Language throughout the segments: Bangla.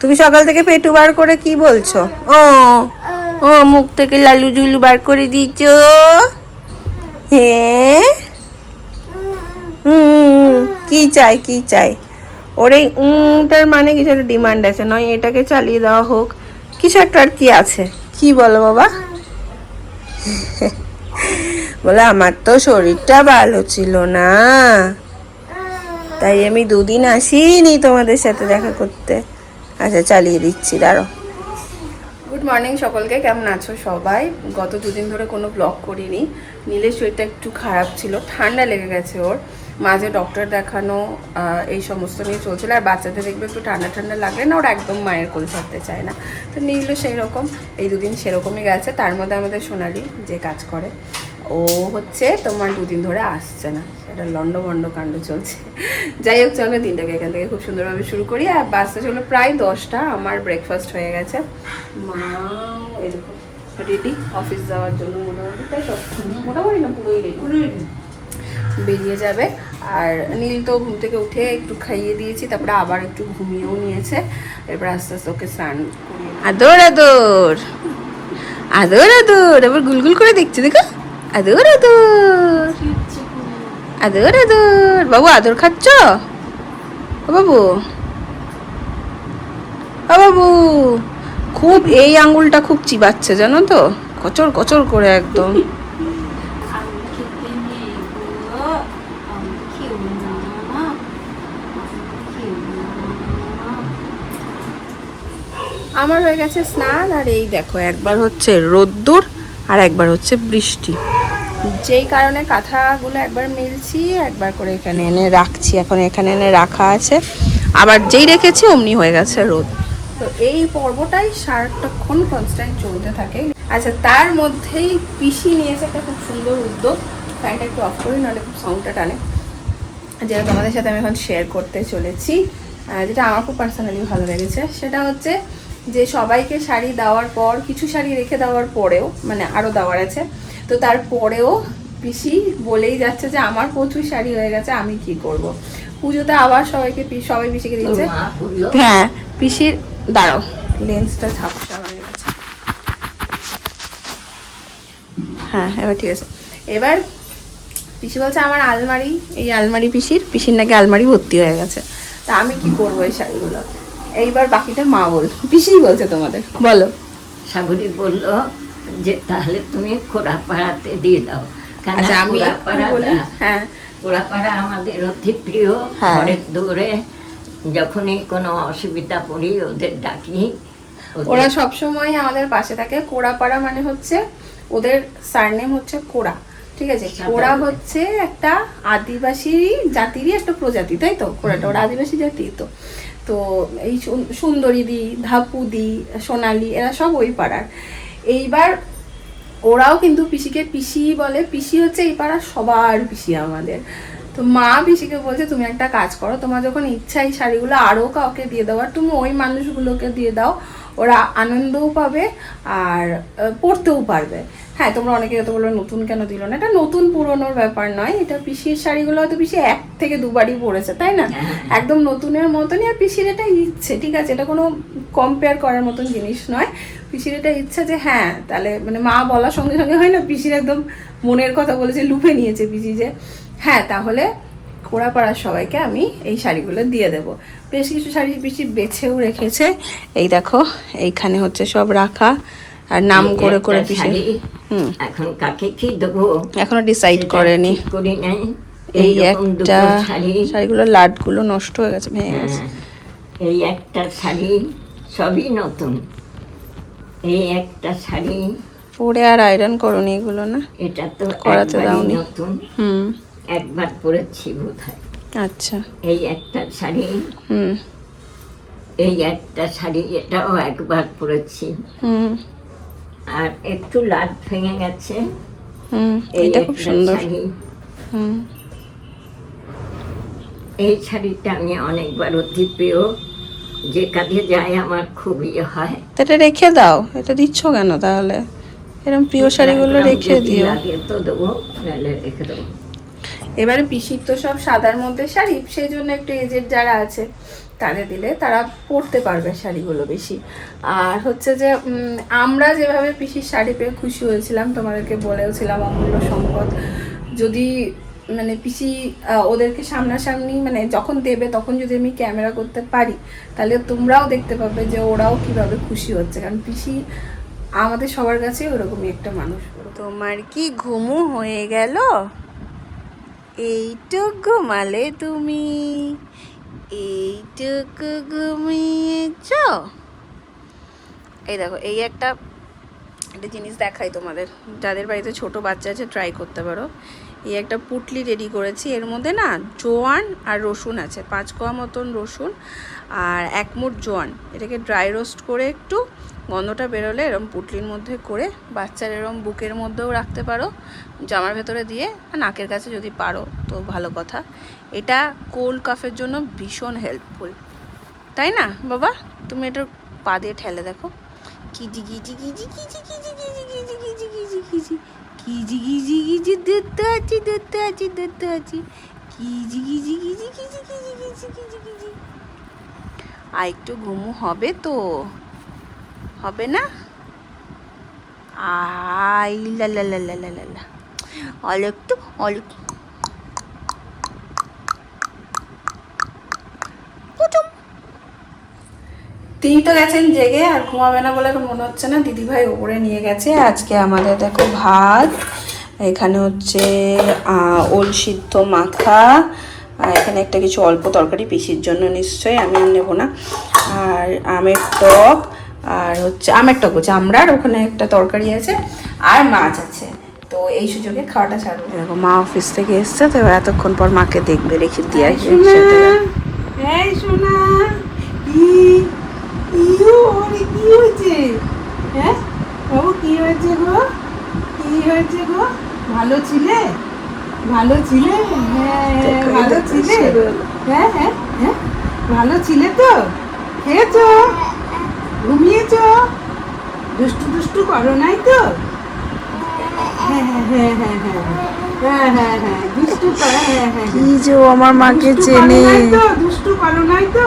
তুমি সকাল থেকে পেটু বার করে কি বলছো? ও ও, মুখ থেকে লালু জুলু বার করে দিচ্ছ হ্যাঁ হুম কি চাই কি চাই? ওর এই উটার মানে কিছু একটা ডিমান্ড আছে, নয় এটাকে চালিয়ে দেওয়া হোক। কিছু একটা আর কি আছে? কি বলো বাবা? বলে আমার তো শরীরটা ভালো ছিল না। তাই আমি দুদিন আসিনি তোমাদের সাথে দেখা করতে। আচ্ছা চালিয়ে দিচ্ছি দাঁড়ো গুড মর্নিং সকলকে, কেমন আছো সবাই? গত দুদিন ধরে কোনো ব্লগ করিনি। নীলের শরীরটা একটু খারাপ ছিল, ঠান্ডা লেগে গেছে ওর। মাঝে ডক্টর দেখানো এই সমস্ত নিয়ে চলছিল। আর বাচ্চাদের দেখবে একটু ঠান্ডা ঠান্ডা লাগলে না ওরা একদম মায়ের কোল ছাড়তে চায় না। তো নীলও সেই রকম এই দুদিন সেরকমই গেছে। তার মধ্যে আমাদের সোনালি যে কাজ করে ও হচ্ছে তোমার দুদিন ধরে আসছে না। সেটা লন্ড বন্ড কাণ্ড চলছে। যাই হোক চলো দিনটাকে এখান থেকে খুব সুন্দরভাবে শুরু করি। আর বাসটা চলো প্রায় দশটা আমার ব্রেকফাস্ট হয়ে গেছে। মা এরকম রেডি অফিস যাওয়ার জন্য মোটামুটি তাই তো মোটামুটি না পুরোই রেডি বেরিয়ে যাবে। আর নীল তো ঘুম থেকে উঠে একটু খাইয়ে দিয়েছি তারপরে আবার একটু ঘুমিয়েও নিয়েছে। এরপর আস্তে আস্তে ওকে স্নান আদর আদর। আদর আদর। আবার গুলগুল করে দেখছে দেখো। আদর আদর। আদর আদর। বাবু, আদর খাচ্ছ? বাবু। ও বাবু। খুব এই আঙ্গুলটা খুব চিবাচ্ছে, জানো তো? কচর কচর করে একদম। আমার হয়ে গেছে স্নান, আর এই দেখো, একবার হচ্ছে রোদ্দুর, আর একবার হচ্ছে বৃষ্টি। যেই কারণে কাঁথাগুলো একবার মেলছি, একবার করে এখানে এনে রাখছি। এখন এখানে এনে রাখা আছে। আবার যেই রেখেছি, অমনি হয়ে গেছে রোদ। তো এই পর্বটাই সারাটাক্ষণ কনস্ট্যান্ট চলতে থাকে। আচ্ছা তার মধ্যেই পিসি নিয়েছে একটা খুব সুন্দর উদ্যোগ। ফ্যানটা একটু অফ করি, নাহলে খুব সাউন্ডটা টানে। যেটা তোমাদের সাথে আমি এখন শেয়ার করতে চলেছি। যেটা আমার খুব পার্সোনালি ভালো লেগেছে। সেটা হচ্ছে যে সবাইকে শাড়ি দেওয়ার পর, কিছু শাড়ি রেখে দেওয়ার পরেও মানে আরও দেওয়ার আছে তো তারপরেও পিসি বলেই যাচ্ছে যে আমার প্রচুর শাড়ি হয়ে গেছে আমি কি করব? পুজোতে আবার সবাইকে সবাই পিসিকে দিচ্ছে। হ্যাঁ পিসির দাঁড়াও। লেন্সটা ঝাপসা হয়ে গেছে হ্যাঁ এবার ঠিক আছে। এবার পিসি বলছে আমার আলমারি এই আলমারি পিসির পিসির নাকি আলমারি ভর্তি হয়ে গেছে। তা আমি কি করব এই শাড়িগুলো? এইবার বাকিটা মা বল পিসি বলছে তোমাদের। বলো। সাগরী বলল যে তাহলে তুমি খোড়াপাড়াতে দিয়ে দাও। কেন আচ্ছা হ্যাঁ। আমাদের অতি প্রিয়। হ্যাঁ। ঘরের দূরে। যখনই কোনো অসুবিধা পড়ি ওদের ডাকি। ওরা সবসময় আমাদের পাশে থাকে। কোড়াপাড়া মানে হচ্ছে ওদের সারনেম হচ্ছে কোড়া। ঠিক আছে? কোড়া হচ্ছে একটা আদিবাসী জাতিরই একটা প্রজাতি তাই তো? কোড়াটা ওরা আদিবাসী জাতি তো। তো এই সুন- সুন্দরী দি ধাপু দি সোনালি এরা সব ওই পাড়ার। এইবার ওরাও কিন্তু পিসিকে পিসি বলে, পিসি হচ্ছে এই পাড়া সবার পিসি আমাদের। তো মা পিসিকে বলছে, তুমি একটা কাজ করো, তোমার যখন ইচ্ছা এই শাড়িগুলো আরও কাউকে দিয়ে দাও, আর তুমি ওই মানুষগুলোকে দিয়ে দাও, ওরা আনন্দও পাবে আর পড়তেও পারবে। হ্যাঁ তোমরা অনেকে হয়তো বলবে নতুন কেন দিল না? এটা নতুন পুরনোর ব্যাপার নয়। এটা পিসির শাড়িগুলো হয়তো পিসি এক থেকে দুবারই পরেছে তাই না? একদম নতুনের মতনই আর পিসির এটা ইচ্ছে ঠিক আছে? এটা কোনো কম্পেয়ার করার মতন জিনিস নয়। পিসির এটা ইচ্ছা যে হ্যাঁ তাহলে মানে মা বলার সঙ্গে সঙ্গে হয় না পিসির একদম মনের কথা বলেছে লুপে নিয়েছে পিসি যে হ্যাঁ তাহলে কোড়াপাড়ার সবাইকে আমি এই শাড়িগুলো দিয়ে দেব। বেশ কিছু শাড়ি পিসি বেছেও রেখেছে। এই দেখো এইখানে হচ্ছে সব রাখা। আর নাম করে করে হুম। এখন কাকে কি দেবো? এখনও ডিসাইড করেনি। করি নাই। এই একটা শাড়ি। শাড়িগুলো লাটগুলো নষ্ট হয়ে গেছে ভেঙে গেছে। হ্যাঁ, এই একটা শাড়ি সবই নতুন। এই একটা শাড়ি পরে আর আয়রন করনি এগুলো না? এটা তো করাতে দাওনি। নতুন। হুম। একবার পরেছি বোধহয়। আচ্ছা। এই একটা শাড়ি। হুম। এই একটা শাড়ি এটাও একবার পরেছি। হুম। আর একটু লাট ভেঙে গেছে। হুম এটা খুব সুন্দর। হুম। এই শাড়িটা আমি অনেকবার অতি প্রিয়। যে কাজে যায় আমার খুব ইয়ে হয়। এটা রেখে দাও। এটা দিচ্ছ কেন তাহলে? এরকম প্রিয় শাড়িগুলো রেখে দিও। তো দেবো নাহলে রেখে দেবো। এবারে পিসির তো সব সাদার মধ্যে শাড়ি সেই জন্য একটু এজের যারা আছে তাদের দিলে তারা পরতে পারবে শাড়িগুলো বেশি। আর হচ্ছে যে আমরা যেভাবে পিসির শাড়ি পেয়ে খুশি হয়েছিলাম, তোমাদেরকে বলেওছিলাম অমূল্য সম্পদ। যদি মানে পিসি ওদেরকে সামনাসামনি মানে যখন দেবে তখন যদি আমি ক্যামেরা করতে পারি, তাহলে তোমরাও দেখতে পাবে যে ওরাও কীভাবে খুশি হচ্ছে। কারণ পিসি আমাদের সবার কাছে ওরকমই একটা মানুষ। তোমার কি ঘুমু হয়ে গেল? এইটুক ঘুমালে তুমি। এইটুকু ঘুমিয়েছ? এই দেখো, এই একটা একটা জিনিস দেখাই তোমাদের। যাদের বাড়িতে ছোট বাচ্চা আছে ট্রাই করতে পারো। এই একটা পুটলি রেডি করেছি। এর মধ্যে না, জোয়ান আর রসুন আছে। পাঁচ কোয়া মতন রসুন আর এক মুঠ জোয়ান। এটাকে ড্রাই রোস্ট করে একটু গন্ধটা বেরোলে এরম পুটলির মধ্যে করে বাচ্চার এরম বুকের মধ্যেও রাখতে পারো। জামার ভেতরে দিয়ে আর নাকের কাছে যদি পারো, তো ভালো কথা। এটা কোল্ড কাফের জন্য ভীষণ হেল্পফুল তাই না বাবা তুমি এটা পা দিয়ে ঠেলে দেখো কিজি কিজি দেখতে দেখতে আছি দেখতে আর একটু ঘুমু হবে তো হবে না আই লা লা লা লা লা লা অল একটু পুচুম তিনি তো গেছেন জেগে আর ঘুমাবে না বলে এখন মনে হচ্ছে না। দিদিভাই ওপরে নিয়ে গেছে। আজকে আমাদের দেখো ভাত এখানে হচ্ছে ওল সিদ্ধ মাখা আর এখানে একটা কিছু অল্প তরকারি পিসির জন্য নিশ্চয়ই আমি আর নেব না। আর আমের টক আর হচ্ছে আমের টক হচ্ছে আমরার ওখানে একটা তরকারি আছে আর মাছ আছে। তো এই সুযোগে খাওয়াটা ছাড়বো। দেখো মা অফিস থেকে এসছে তো এতক্ষণ পর মাকে দেখবে রেখে দিয়ে আসবে সোনা কি হয়েছে হ্যাঁ বাবু কি হয়েছে গো কি হয়েছে গো ভালো ছিলে ভালো ছিলে হ্যাঁ ভালো ছিলে হ্যাঁ হ্যাঁ হ্যাঁ ভালো ছিলে তো খেয়েছ ঘুমিয়েছ দুষ্টু দুষ্টু করো নাই তো হ্যাঁ হ্যাঁ হ্যাঁ দুষ্টু করো হ্যাঁ হ্যাঁ কি যে আমার মাকে চেনে দুষ্টু করো নাই তো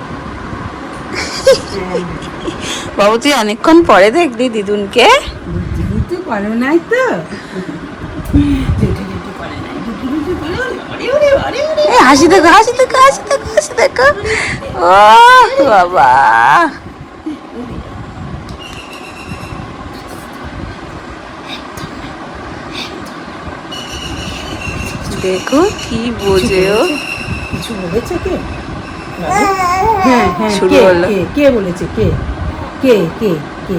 বাবু তুই অনেকক্ষণ পরে দেখলি দিদুনকে? নাই তো। হাসি দেখো হাসি দেখো হাসি দেখো হাসি দেখো। ও বাবা। দেখো কি বোঝে ও। কিছু বলেছে কে? হ্যাঁ হ্যাঁ কে কে কে বলেছে কে? কে কে কে?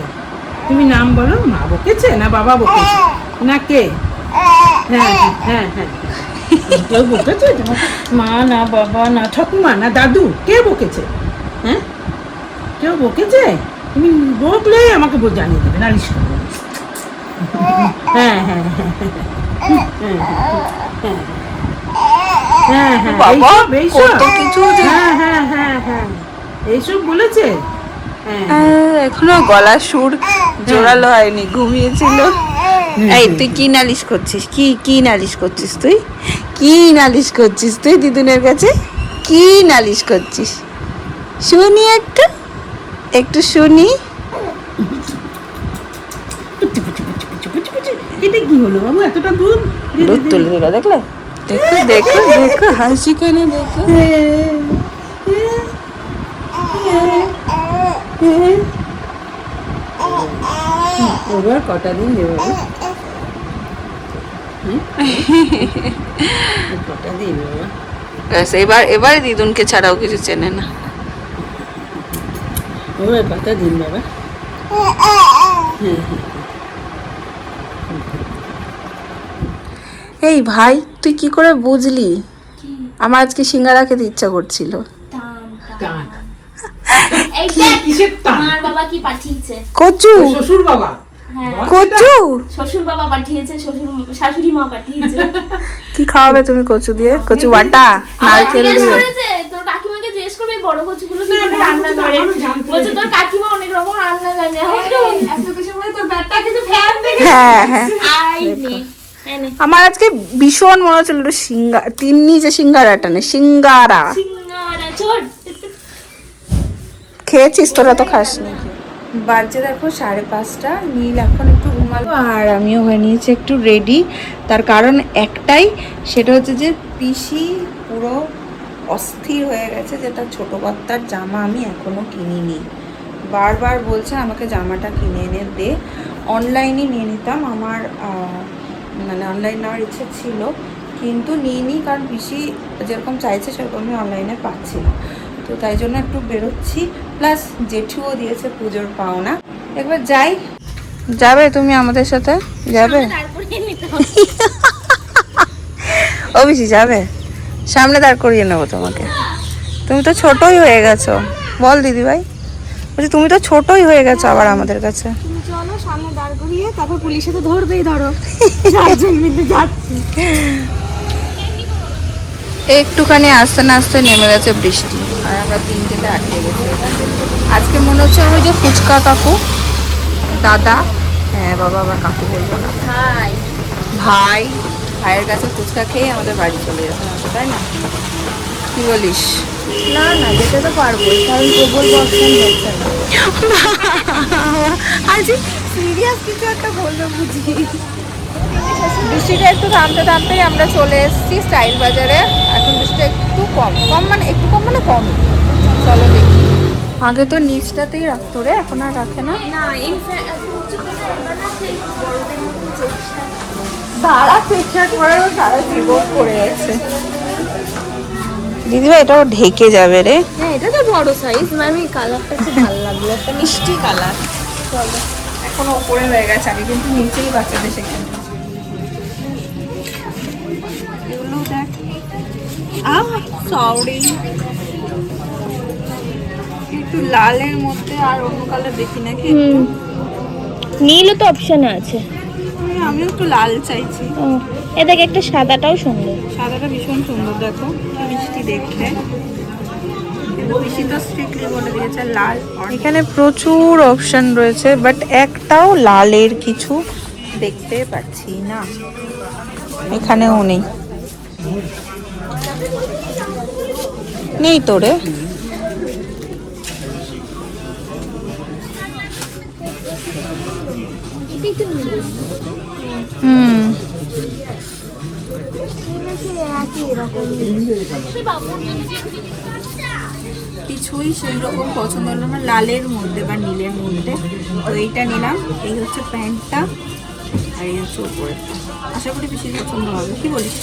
তুমি নাম বলো মা বকেছে না বাবা বকেছে? না কে? হ্যাঁ হ্যাঁ হ্যাঁ কেউ বকেছে? মা না বাবা না ঠাকুমা না দাদু কে বকেছে? হ্যাঁ? কেউ বকেছে? তুমি বকলে আমাকে জানিয়ে দেবে নালিশ করবে হ্যাঁ হ্যাঁ হ্যাঁ হ্যাঁ হ্যাঁ হ্যাঁ। হ্যাঁ হ্যাঁ বাবা, এইসব এইসব। কত কিছু হ্যাঁ হ্যাঁ হ্যাঁ হ্যাঁ এইসব বলেছে? হ্যাঁ। এখনও গলার সুর জোরালো হয়নি ঘুমিয়েছিল। এই তুই কি নালিশ করছিস? কি কি নালিশ করছিস তুই? কি নালিশ করছিস তুই দিদুনের কাছে? কি নালিশ করছিস? শুনি একটু একটু শুনি। এটা কি হলো বাবু? এতটা দুধ দুধ তুলে দেখলে? দেখো দেখো দেখো হাসি কেন দেখো? এবার কটা দিন দেবে? কটা দিন এবার এবার দিদুনকে ছাড়াও কিছু চেনে না। কটা দিন বাবা এই ভাই তুই কি করে বুঝলি? আমার আজকে সিঙ্গারা খেতে ইচ্ছা করছিল। কচু? শ্বশুর বাবা হ্যাঁ। কচু? শ্বশুর বাবা পাঠিয়েছে শ্বশুর শাশুড়ি মা পাঠিয়েছে। কি খাওয়াবে তুমি কচু দিয়ে? কচু বাটা? নারকেল দিয়ে? তোর কাকিমাকে জিজ্ঞেস করবে বড় কচুগুলো কি রান্না করে? বলছে তোর কাকিমা অনেক রকম রান্না জানে। এত কিছু তোর ব্যাটটা কিন্তু ফ্যান দেখে হ্যাঁ হ্যাঁ। আই আমার আজকে ভীষণ মনে হচ্ছিল একটু সিঙ্গা তিন্নি যে সিঙ্গারাটা নেই সিঙ্গারা। সিঙ্গারা খেয়েছিস তোরা তো খাসনি। বাজে দেখো সাড়ে পাঁচটা নীল এখন একটু ঘুমালো। আর আমিও হয়ে নিয়েছি একটু রেডি তার কারণ একটাই সেটা হচ্ছে যে পিসি পুরো অস্থির হয়ে গেছে যে তার ছোটো বাচ্চার জামা আমি এখনও কিনিনি। বারবার বলছে আমাকে জামাটা কিনে এনে দে। অনলাইনে নিয়ে নিতাম। আমার আহ, মানে অনলাইন নেওয়ার ইচ্ছে ছিল কিন্তু নিইনি কারণ পিসি যেরকম চাইছে সেরকমই অনলাইনে পাচ্ছি না। তো তাই জন্য একটু বেরোচ্ছি প্লাস জেঠুও দিয়েছে পুজোর পাওনা। একবার যাই। যাবে তুমি আমাদের সাথে? যাবে? অবশ্যই যাবে? সামনে দাঁড় করিয়ে নেব তোমাকে। তুমি তো ছোটই হয়ে গেছো। বল দিদি ভাই বলছি তুমি তো ছোটই হয়ে গেছো আবার আমাদের কাছে তুমি চলো সামনে দাঁড় করিয়ে তারপর পুলিশে তো ধরবেই ধরো। যাচ্ছি। একটুখানি আস্তে না আস্তে নেমে গেছে বৃষ্টি আর আমরা তিনটেতে আটকে গেছি আজকে মনে হচ্ছে ওই যে ফুচকা কাকু দাদা হ্যাঁ বাবা আবার কাকু বলব না। হাই ভাই ভাইয়ের কাছে ফুচকা খেয়ে আমাদের বাড়ি চলে যেতে হবে তাই না? কি বলিস? না না যেতে তো পারবোই কারণ প্রবল বর্ষণ হচ্ছে আজ সিরিয়াস কিছু একটা বলবে বুঝি। বৃষ্টিটা একটু থামতে থামতেই আমরা চলে এসেছি স্টাইল বাজারে। এখন বৃষ্টিটা একটু কম। কম মানে একটু কম মানে কম। চলো দেখি। আগে তো নিচটাতেই রাখতো রে এখন আর রাখে না। চেষ্টা করেও সারা জীবন করে আছে। দিদিভাই এটাও ঢেকে যাবে রে। হ্যাঁ এটা তো বড় সাইজ আমি কালারটা খুব ভালো লাগল। একটা মিষ্টি কালার এখন ওপরে হয়ে গেছে আগে কিন্তু নিচেই বাচ্চাদের সেখানে এগুলো দেখ। আহ সরি একটু লালের মধ্যে আর অন্য কালার দেখি নাকি নীলও তো অপশনে আছে। আমি একটু লাল চাইছি। এ দেখ একটা সাদাটাও সুন্দর। সাদাটা ভীষণ সুন্দর দেখো। মিষ্টি দেখতে কিন্তু বেশি তো স্ট্রিক্টলি বলে দিয়েছে লাল এখানে প্রচুর অপশন রয়েছে বাট একটাও লালের কিছু দেখতে পাচ্ছি না। এখানেও নেই। নেই তো রে। হুম। কিছুই সেই রকম পছন্দ হলো না, লালের মধ্যে বা নীলের মধ্যে। তো এইটা নিলাম, এই হচ্ছে প্যান্টটা, আর এই হচ্ছে উপরে আশা করি বেশি পছন্দ হবে। কি বলিস?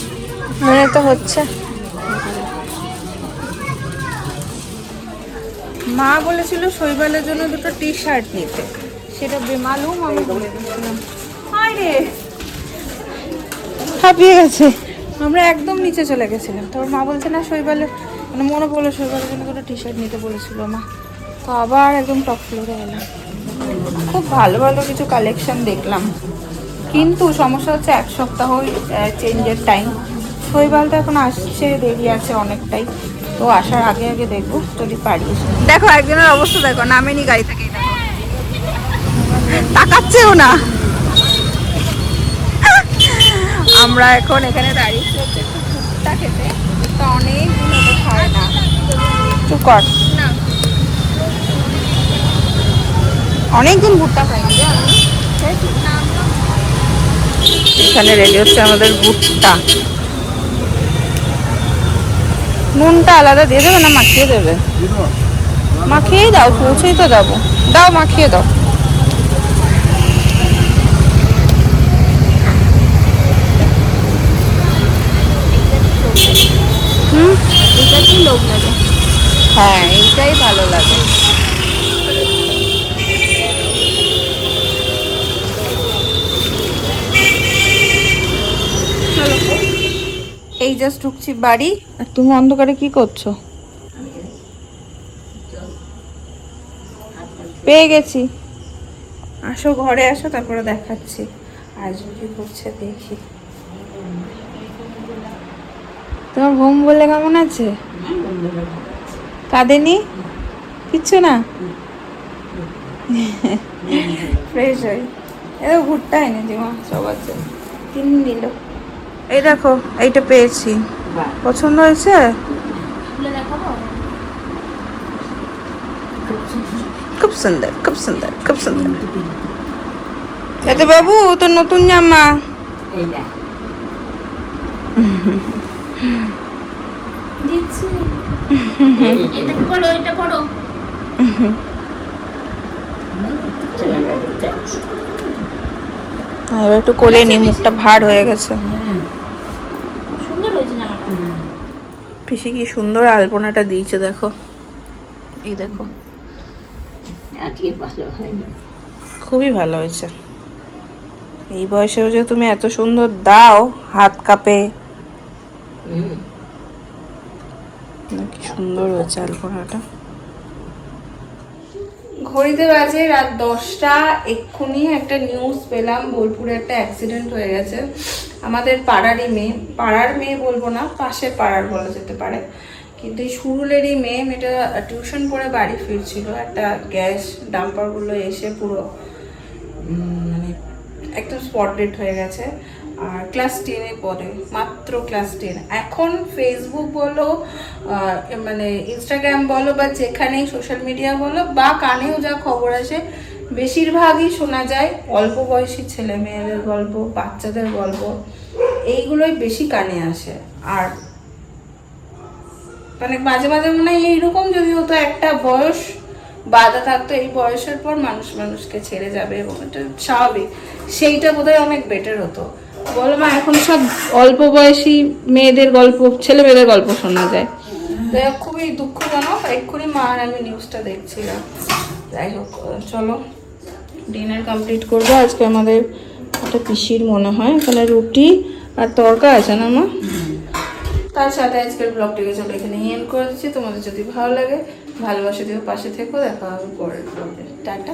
মনে তো হচ্ছে। মা বলেছিল শৈবালের জন্য দুটো টি শার্ট নিতে। সেটা বেমালুম আমি বলে দিয়েছিলাম। হাঁপিয়ে গেছে। আমরা একদম নিচে চলে গেছিলাম। তারপর মা বলছে, না, শৈবালের মানে মনে পড়ল শৈবালের জন্য দুটো টি শার্ট নিতে বলেছিল মা। তো আবার একদম টপ ফ্লোরে এলাম। খুব ভালো ভালো কিছু কালেকশন দেখলাম। কিন্তু সমস্যা হচ্ছে এক সপ্তাহ চেঞ্জের টাইম শৈবালটা এখন আসছে, দেরি আছে অনেকটাই। তো আসার আগে আগে দেখব, যদি পারি। দেখো একজনের অবস্থা দেখো, নামেনি গাড়ি থেকে তাকাচ্ছেও না। আমরা এখন এখানে হচ্ছে খেতে। অনেক দিন খায় না। চুপ কর। অনেকদিন ভুট্টা আমি। এখানে রেডি হচ্ছে আমাদের ভুট্টা। নুনটা আলাদা দিয়ে দেবে না মাখিয়ে দেবে? মাখিয়েই দাও পৌঁছেই তো যাব। দাও মাখিয়ে দাও। হুম এটা লোক লাগে। হ্যাঁ এইটাই ভালো লাগে। এই জাস্ট ঢুকছি বাড়ি। আর তুমি অন্ধকারে কি করছ? পেয়ে গেছি। আসো ঘরে আসো তারপরে দেখাচ্ছি। আজ কি করছে দেখি। তোমার ঘুম বলে কেমন আছে? কাঁদেনি? কিচ্ছু না? ফ্রেশ হই এ ভুট্টা এনে দিমা সবার জন্য তিন নিল এই দেখো এইটা পেয়েছি। পছন্দ হয়েছে? খুব সুন্দর খুব সুন্দর খুব সুন্দর। এতে বাবু তোর নতুন জামা। এই দেখ দিচ্ছি এটা পড়ো হ্যাঁ, এবার একটু কোলে নি মুখটা ভার হয়ে গেছে। পিসি কি সুন্দর আলপনাটা দিয়েছে দেখো। এই দেখো। খুবই ভালো হয়েছে। এই বয়সেও যে তুমি এত সুন্দর দাও হাত কাঁপে। হুম। কি সুন্দর হয়েছে আলপনাটা। ঘড়িতে বাজে রাত দশটা, এক্ষুনি একটা নিউজ পেলাম, বোলপুরে একটা অ্যাক্সিডেন্ট হয়ে গেছে। আমাদের পাড়ারই মেয়ে, পাড়ার মেয়ে বলব না, পাশের পাড়ার বলা যেতে পারে। কিন্তু এই সুরুলেরই মেয়ে, মেয়েটা টিউশন পড়ে বাড়ি ফিরছিল, একটা গ্যাস ডাম্পারগুলো এসে পুরো মানে একদম স্পট ডেট হয়ে গেছে। আর ক্লাস টেনে পরে, মাত্র ক্লাস টেন। এখন ফেসবুক বলো মানে ইনস্টাগ্রাম বলো বা যেখানেই সোশ্যাল মিডিয়া বলো বা কানেও যা খবর আসে, বেশিরভাগই শোনা যায় অল্প বয়সী ছেলে মেয়েদের গল্প, বাচ্চাদের গল্প। এইগুলোই বেশি কানে আসে। আর মানে মাঝে মাঝে মনে হয় এইরকম যদি হতো একটা বয়স বাধা থাকতো, এই বয়সের পর মানুষ মানুষকে ছেড়ে যাবে এবং এটা স্বাভাবিক। সেইটা বোধহয় অনেক বেটার হতো। বলো মা এখন সব অল্প বয়সী মেয়েদের গল্প ছেলে মেয়েদের গল্প শোনা যায়। যাই হোক খুবই দুঃখজনক এক্ষুনি মা আর আমি নিউজটা দেখছিলাম যাই হোক চলো। ডিনার কমপ্লিট করব। আজকে আমাদের একটা পিসির মনে হয় এখানে রুটি আর তরকা আছে না মা? তার সাথে আজকের ব্লগটিকে চলো এখানে এন্ড করে দিচ্ছি। তোমাদের যদি ভালো লাগে ভালোবাসা দিও পাশে থেকো দেখা হবে পরের ব্লগে টাটা।